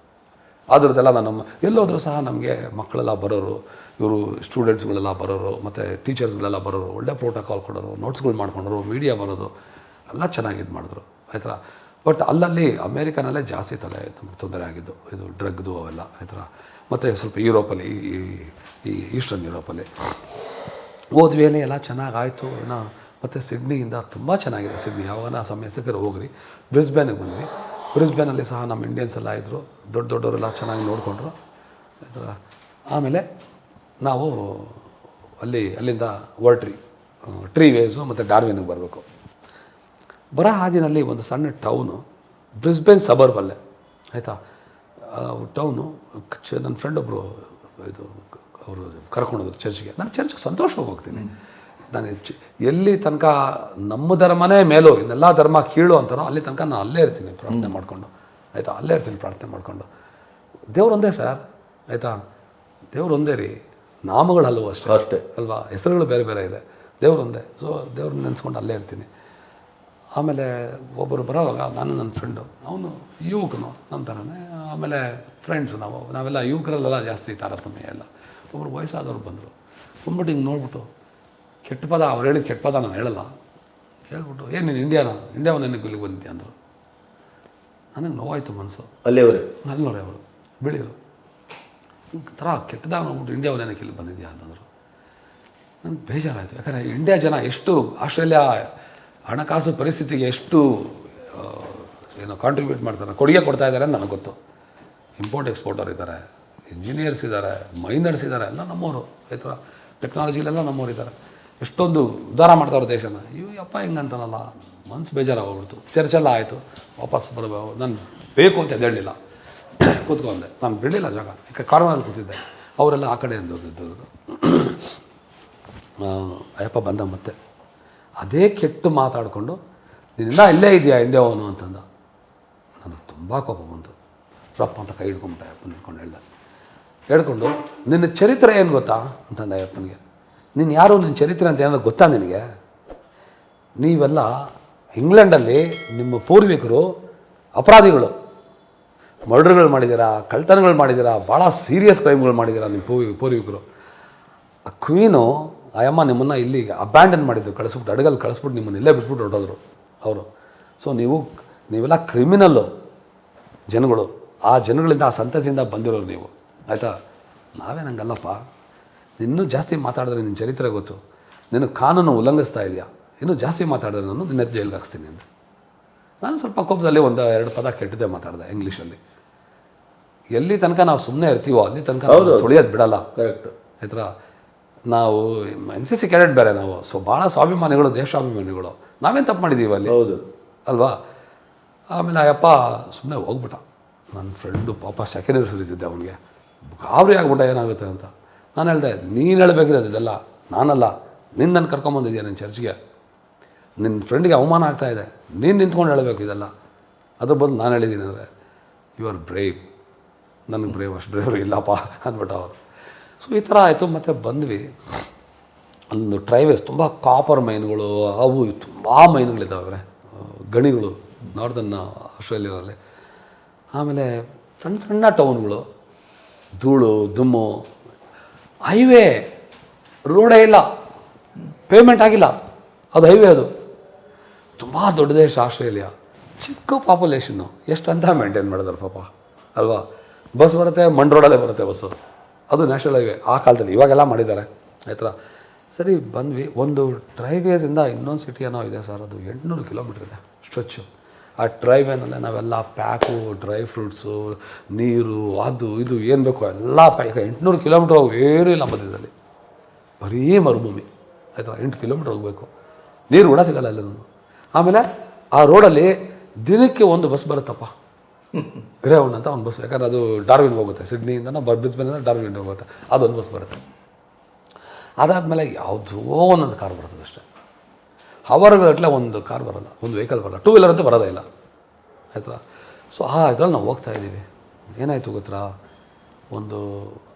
ಅದರದ್ದೆಲ್ಲ ನಮ್ಮ, ಎಲ್ಲೋದ್ರೂ ಸಹ ನಮಗೆ ಮಕ್ಕಳೆಲ್ಲ ಬರೋರು, ಇವರು ಸ್ಟೂಡೆಂಟ್ಸ್ಗಳೆಲ್ಲ ಬರೋರು, ಮತ್ತು ಟೀಚರ್ಸ್ಗಳೆಲ್ಲ ಬರೋರು, ಒಳ್ಳೆ ಪ್ರೋಟೋಕಾಲ್ ಕೊಡೋರು, ನೋಟ್ಸ್ಗಳು ಮಾಡ್ಕೊಂಡರು, ಮೀಡಿಯಾ ಬರೋದು, ಎಲ್ಲ ಚೆನ್ನಾಗಿ ಇದು ಮಾಡಿದ್ರು. ಆಯ್ತಾ ಬಟ್ ಅಲ್ಲಲ್ಲಿ ಅಮೇರಿಕಾನಲ್ಲೇ ಜಾಸ್ತಿ ತಲೆ ತೊಂದರೆ ಆಗಿದ್ದು. ಇದು ಡ್ರಗ್ದು ಅವೆಲ್ಲ ಆಯ್ತಾ ಮತ್ತು ಸ್ವಲ್ಪ ಯುರೋಪಲ್ಲಿ, ಈ- ಈಸ್ಟರ್ನ್ ಯುರೋಪಲ್ಲಿ. ಹೋದ್ವಿ ಅಲ್ಲಿ ಎಲ್ಲ ಚೆನ್ನಾಗಾಯಿತು ಏನೋ ಮತ್ತು ಸಿಡ್ನಿಯಿಂದ ತುಂಬ ಚೆನ್ನಾಗಿದೆ ಸಿಡ್ನಿ. ಯಾವಾಗ ಸಮಯ ಸಿಕ್ಕರೆ ಹೋಗ್ರಿ. ಬ್ರಿಸ್ಬೇನಿಗೆ ಬಂದ್ವಿ. ಬ್ರಿಸ್ಬೇನಲ್ಲಿ ಸಹ ನಮ್ಮ ಇಂಡಿಯನ್ಸ್ ಎಲ್ಲ ಇದ್ದರು ದೊಡ್ಡ ದೊಡ್ಡವರೆಲ್ಲ ಚೆನ್ನಾಗಿ ನೋಡಿಕೊಂಡ್ರು. ಅದರ ಆಮೇಲೆ ನಾವು ಅಲ್ಲಿ, ಅಲ್ಲಿಂದ ವರ್ಟ್ರಿ ಟ್ರೀ ವೇಸು ಮತ್ತು ಡಾರ್ವಿನಿಗೆ ಬರಬೇಕು. ಬರೋ ಹಾದಿನಲ್ಲಿ ಒಂದು ಸಣ್ಣ ಟೌನು ಬ್ರಿಸ್ಬೇನ್ ಸಬರ್ಬಲ್ಲೇ ಆಯಿತಾ? ಟೌನು ಚ ನನ್ನ ಫ್ರೆಂಡ್ ಒಬ್ಬರು ಇದು ಅವರು ಕರ್ಕೊಂಡೋದ್ರು ಚರ್ಚ್ಗೆ ನಾನು ಚರ್ಚ್ಗೆ ಸಂತೋಷವಾಗಿ ಹೋಗ್ತೀನಿ. ನಾನು ಹೆಚ್ಚು ಎಲ್ಲಿ ತನಕ ನಮ್ಮ ಧರ್ಮನೇ ಮೇಲೋ ಇನ್ನೆಲ್ಲ ಧರ್ಮ ಕೀಳು ಅಂತಾರೋ ಅಲ್ಲಿ ತನಕ ನಾನು ಅಲ್ಲೇ ಇರ್ತೀನಿ ಪ್ರಾರ್ಥನೆ ಮಾಡಿಕೊಂಡು. ಆಯಿತಾ? ಅಲ್ಲೇ ಇರ್ತೀನಿ ಪ್ರಾರ್ಥನೆ ಮಾಡಿಕೊಂಡು. ದೇವ್ರೊಂದೇ ಸರ್. ಆಯಿತಾ? ದೇವ್ರೊಂದೇ ರೀ. ನಾಮಗಳು ಹಲವು ಅಷ್ಟೇ. ಅಷ್ಟೇ. ಅಲ್ವಾ? ಹೆಸರುಗಳು ಬೇರೆ ಬೇರೆ ಇದೆ. ದೇವ್ರೊಂದೇ ಸೊ ದೇವ್ರನ್ನ ನೆನೆಸ್ಕೊಂಡು ಅಲ್ಲೇ ಇರ್ತೀನಿ. ಆಮೇಲೆ ಒಬ್ಬರು ಬರೋವಾಗ ನಾನು ನನ್ನ ಫ್ರೆಂಡು ಅವನು ಯುವಕನು ನಮ್ಮ ಥರನೇ ಆಮೇಲೆ ಫ್ರೆಂಡ್ಸು ನಾವು ನಾವೆಲ್ಲ ಯುವಕರಲ್ಲೆಲ್ಲ ಜಾಸ್ತಿ ತಾರತಮ್ಯ ಎಲ್ಲ ಒಬ್ಬರು ವಯಸ್ಸಾದವ್ರು ಬಂದರು. ಬಂದ್ಬಿಟ್ಟು ಹಿಂಗೆ ನೋಡ್ಬಿಟ್ಟು ಕೆಟ್ಟ ಪದ ಅವ್ರು ಹೇಳಿದ ಕೆಟ್ಟ ಪದ ನಾನು ಹೇಳಲ್ಲ. ಹೇಳ್ಬಿಟ್ಟು ಏನು ನೀನು ಇಂಡಿಯಾನ? ಇಂಡಿಯಾ ನನಗೆ ಇಲ್ಲಿಗೆ ಬಂದಿದ್ದೆ ಅಂದರು. ನನಗೆ ನೋವಾಯಿತು ಮನಸ್ಸು ಅಲ್ಲಿಯವರೇ ಅಲ್ಲೋರೆ ಅವರು ಬೆಳೆಯೋರು ಒಂಥರ ಕೆಟ್ಟದಾಗ ನೋಡ್ಬಿಟ್ಟು ಇಂಡಿಯಾ ಏನಕ್ಕೆ ಇಲ್ಲಿ ಬಂದಿದ್ಯಾ? ಅಂತಂದರು ನನಗೆ ಬೇಜಾರಾಯಿತು. ಯಾಕಂದರೆ ಇಂಡಿಯಾ ಜನ ಎಷ್ಟು ಆಸ್ಟ್ರೇಲಿಯಾ ಹಣಕಾಸು ಪರಿಸ್ಥಿತಿಗೆ ಎಷ್ಟು ಏನು ಕಾಂಟ್ರಿಬ್ಯೂಟ್ ಮಾಡ್ತಾರೆ ಕೊಡುಗೆ ಕೊಡ್ತಾ ಇದ್ದಾರೆ ಅಂತ ನನಗೆ ಗೊತ್ತು. ಇಂಪೋರ್ಟ್ ಎಕ್ಸ್ಪೋರ್ಟರ್ ಇದ್ದಾರೆ ಇಂಜಿನಿಯರ್ಸ್ ಇದ್ದಾರೆ ಮೈನರ್ಸ್ ಇದ್ದಾರೆ ಎಲ್ಲ ನಮ್ಮವರು ಈ ಥರ ಟೆಕ್ನಾಲಜಿಲೆಲ್ಲ ನಮ್ಮವರು ಇದ್ದಾರೆ ಎಷ್ಟೊಂದು ಉದ್ಧಾರ ಮಾಡ್ತಾವ್ರೆ ದೇಶನ. ಇವು ಅಪ್ಪ ಹಿಂಗಂತಾನಲ್ಲ. ಮನ್ಸು ಬೇಜಾರಾಗೋಗ್ಬಿಡ್ತು ಚರ್ಚೆಲ್ಲ ಆಯಿತು. ವಾಪಸ್ ಬರಬೇಕು ನಾನು ಬೇಕು ಅಂತ ಎದ್ದೇಳಲಿಲ್ಲ ಕೂತ್ಕೊಂಡೆ. ನಾನು ಬಿಡಲಿಲ್ಲ ಜಾಗ. ಈಗ ಕಾರ್ನಲ್ಲಿ ಕೂತಿದ್ದೆ. ಅವರೆಲ್ಲ ಆ ಕಡೆಯಿಂದ ಹೋಗಿದ್ದು ಅಯ್ಯಪ್ಪ ಬಂದ ಮತ್ತೆ ಅದೇ ಕೆಟ್ಟು ಮಾತಾಡಿಕೊಂಡು, ನೀನೆಲ್ಲ ಇಲ್ಲೇ ಇದೆಯಾ ಇಂಡಿಯಾವನು ಅಂತಂದ. ನನಗೆ ತುಂಬ ಕೋಪ ಬಂತು. ರಪ್ಪ ಅಂತ ಕೈ ಹಿಡ್ಕೊಂಬಿಟ್ಟೆ ಅಯ್ಯಪ್ಪನ ಹಿಡ್ಕೊಂಡು ಹೇಳ್ದೆ. ಹೇಳ್ಕೊಂಡು, ನಿನ್ನ ಚರಿತ್ರೆ ಏನು ಗೊತ್ತಾ? ಅಂತಂದ ಅಯ್ಯಪ್ಪನಿಗೆ. ನೀನು ಯಾರು ನಿನ್ನ ಚರಿತ್ರೆ ಅಂತ ಏನಾದ್ರು ಗೊತ್ತಾ ನಿನಗೆ? ನೀವೆಲ್ಲ ಇಂಗ್ಲೆಂಡಲ್ಲಿ ನಿಮ್ಮ ಪೂರ್ವಿಕರು, ಅಪರಾಧಿಗಳು. ಮರ್ಡರ್ಗಳು ಮಾಡಿದ್ದೀರಾ ಕಳ್ತನಗಳು ಮಾಡಿದ್ದೀರಾ, ಭಾಳ ಸೀರಿಯಸ್ ಕ್ರೈಮ್ಗಳು ಮಾಡಿದ್ದೀರಾ ನಿಮ್ಮ ಪೂರ್ವಿ, ಪೂರ್ವಿಕರು. ಆ ಕ್ವೀನು ಆಯಮ್ಮ ನಿಮ್ಮನ್ನು ಇಲ್ಲಿಗೆ ಅಬ್ಯಾಂಡನ್ ಮಾಡಿದ್ದು, ಕಳಿಸ್ಬಿಟ್ಟು ಅಡಗಲ್ಲಿ ಕಳಿಸ್ಬಿಟ್ಟು ನಿಮ್ಮನ್ನು ಇಲ್ಲೇ ಬಿಟ್ಬಿಟ್ಟು ಹೊರಟೋದ್ರು ಅವರು. ಸೊ ನೀವು, ನೀವೆಲ್ಲ ಕ್ರಿಮಿನಲ್ಲು ಜನಗಳು. ಆ ಜನಗಳಿಂದ, ಆ ಸಂತತಿಯಿಂದ ಬಂದಿರೋರು ನೀವು. ಆಯಿತಾ? ನಾವೇ ನಂಗಲ್ಲಪ್ಪ. ಇನ್ನೂ ಜಾಸ್ತಿ ಮಾತಾಡಿದ್ರೆ ನಿನ್ನ ಚರಿತ್ರೆ ಗೊತ್ತು. ನೀನು ಕಾನೂನು ಉಲ್ಲಂಘಿಸ್ತಾ ಇದೆಯಾ? ಇನ್ನೂ ಜಾಸ್ತಿ ಮಾತಾಡಿದ್ರೆ ನಾನು ನಿನ್ನ ಜೈಲಿಗೆ ಹಾಕ್ಸ್ತೀನಿ ಅಂತ. ನಾನು ಸ್ವಲ್ಪ ಕೋಪದಲ್ಲಿ ಒಂದು ಎರಡು ಪದ ಕೆಟ್ಟದೆ ಮಾತಾಡಿದೆ ಇಂಗ್ಲೀಷಲ್ಲಿ ಎಲ್ಲಿ ತನಕ ನಾವು ಸುಮ್ಮನೆ ಇರ್ತೀವೋ ಅಲ್ಲಿ ತನಕ ತುಳಿಯೋದು ಬಿಡಲ್ಲ. ಕರೆಕ್ಟ್ ಆಯ್ತಾ ನಾವು ಎನ್ ಸಿ ಸಿ ಕ್ಯಾಡೆಟ್ ಬೇರೆ ನಾವು. ಸೊ ಭಾಳ ಸ್ವಾಭಿಮಾನಿಗಳು ದೇಶಾಭಿಮಾನಿಗಳು. ನಾವೇನು ತಪ್ಪು ಮಾಡಿದ್ದೀವಿ ಅಲ್ಲಿ? ಹೌದು. ಅಲ್ವಾ? ಆಮೇಲೆ ಅಪ್ಪ ಸುಮ್ಮನೆ ಹೋಗ್ಬಿಟ್ಟ. ನನ್ನ ಫ್ರೆಂಡು ಪಾಪ ಸೆಕೆಂಡ್ ಇಯರ್ ಸುರಿತಿದ್ದೆ ಅವನಿಗೆ. ಗಾಬರಿ ಆಗ್ಬಿಟ್ಟ ಏನಾಗುತ್ತೆ ಅಂತ. ನಾನು ಹೇಳಿದೆ, ನೀನು ಹೇಳಬೇಕಿರೋದು ಇದೆಲ್ಲ, ನಾನಲ್ಲ ನಿನ್ನ ನನ್ನ ಕರ್ಕೊಂಬಂದಿದ್ಯಾ ನನ್ನ ಚರ್ಚ್ಗೆ? ನಿನ್ನ ಫ್ರೆಂಡಿಗೆ ಅವಮಾನ ಆಗ್ತಾಯಿದೆ ನೀನು ನಿಂತ್ಕೊಂಡು ಹೇಳಬೇಕು ಇದೆಲ್ಲ. ಅದ್ರ ಬದಲು ನಾನು ಹೇಳಿದ್ದೀನಿ ಅಂದರೆ ಯು ಆರ್ ಬ್ರೇವ್ ನನಗೆ ಬ್ರೇವ್ ಅಷ್ಟು ಬ್ರೇವ್ ಇಲ್ಲಪ್ಪ ಅಂದ್ಬಿಟ್ಟು ಅವರು. ಸೊ ಈ ಥರ ಆಯಿತು, ಮತ್ತು ಬಂದ್ವಿ. ಅಲ್ಲೊಂದು ಟ್ರೈವೇಸ್ ತುಂಬ ಕಾಪರ್ ಮೈನ್ಗಳು ಅವು ತುಂಬ ಮೈನ್ಗಳಿದ್ದಾವೆ ಗಣಿಗಳು ನಾರ್ದನ್ ಆಸ್ಟ್ರೇಲಿಯಾದಲ್ಲಿ. ಆಮೇಲೆ ಸಣ್ಣ ಸಣ್ಣ ಟೌನ್ಗಳು ಧೂಳು, ದುಮ್ಮು ಹೈವೇ ರೋಡೇ ಇಲ್ಲ. ಪೇಮೆಂಟ್ ಆಗಿಲ್ಲ. ಅದು ಹೈವೇ ಅದು. ತುಂಬ ದೊಡ್ಡ ದೇಶ ಆಸ್ಟ್ರೇಲಿಯಾ ಚಿಕ್ಕ ಪಾಪ್ಯುಲೇಷನ್ನು ಎಷ್ಟು ಅಂತ ಮೇಂಟೈನ್ ಮಾಡಿದಾರೆ ಪಾಪ. ಅಲ್ವಾ? ಬಸ್ ಬರುತ್ತೆ ಮಣ್ ರೋಡಲ್ಲೇ ಬರುತ್ತೆ ಬಸ್ಸು. ಅದು ನ್ಯಾಷನಲ್ ಹೈವೇ ಆ ಕಾಲದಲ್ಲಿ. ಇವಾಗೆಲ್ಲ ಮಾಡಿದ್ದಾರೆ. ಆಯ್ತಾ? ಸರಿ, ಬಂದ್ವಿ. ಒಂದು ಡ್ರೈವೇಸಿಂದ ಇನ್ನೊಂದು ಸಿಟಿ ಏನೋ ಇದೆ ಸರ್. ಅದು ಎಂಟುನೂರು ಕಿಲೋಮೀಟ್ರ್ ಇದೆ. ಸ್ಟ್ರೆಚ್ಚು ಆ ಡ್ರೈವೇನಲ್ಲೇ ನಾವೆಲ್ಲ ಪ್ಯಾಕು ಡ್ರೈ ಫ್ರೂಟ್ಸು ನೀರು, ಅದು, ಇದು, ಏನು ಬೇಕೋ ಎಲ್ಲ ಪ್ಯಾಕ್ ಎಂಟುನೂರು ಕಿಲೋಮೀಟ್ರ್ ಹೋಗಿ ಏನೂ ಇಲ್ಲ ಮಧ್ಯದಲ್ಲಿ. ಬರೀ ಮರುಭೂಮಿ. ಆಯಿತಾ? ಎಂಟು ಕಿಲೋಮೀಟ್ರ್ ಹೋಗಬೇಕು. ನೀರು ಕೂಡ ಸಿಗಲ್ಲ ಅಲ್ಲಿ ಆಮೇಲೆ ಆ ರೋಡಲ್ಲಿ ದಿನಕ್ಕೆ ಒಂದು ಬಸ್ ಬರುತ್ತಪ್ಪ. ಗ್ರೇೌಂಡ್ ಅಂತ ಒಂದು ಬಸ್ ಯಾಕಂದ್ರೆ ಅದು ಡಾರ್ವಿನ್ ಹೋಗುತ್ತೆ. ಸಿಡ್ನಿಯಿಂದ ಬರ್ಬಿಸ್ ಬ್ರಿಸ್ಬೇನಿಂದ ಡಾರ್ವಿನ್ ಹೋಗುತ್ತೆ. ಅದೊಂದು ಬಸ್ ಬರುತ್ತೆ. ಅದಾದಮೇಲೆ ಯಾವುದೋ ಒಂದೊಂದು ಕಾರ್ ಬರ್ತದೆ ಅಷ್ಟೇ ಅವರ್ಗಟ್ಟಲೆ ಒಂದು ಕಾರ್ ಬರಲ್ಲ ಒಂದು ವೆಹಿಕಲ್ ಬರಲ್ಲ. ಟೂ ವೀಲರ್ ಅಂತೂ ಬರೋದೇ ಇಲ್ಲ. ಆಯ್ತಾ? ಸೊ ಆ ಇದ್ರಲ್ಲಿ ನಾವು ಹೋಗ್ತಾ ಇದ್ದೀವಿ. ಏನಾಯಿತು ಗೊತ್ತಾ? ಒಂದು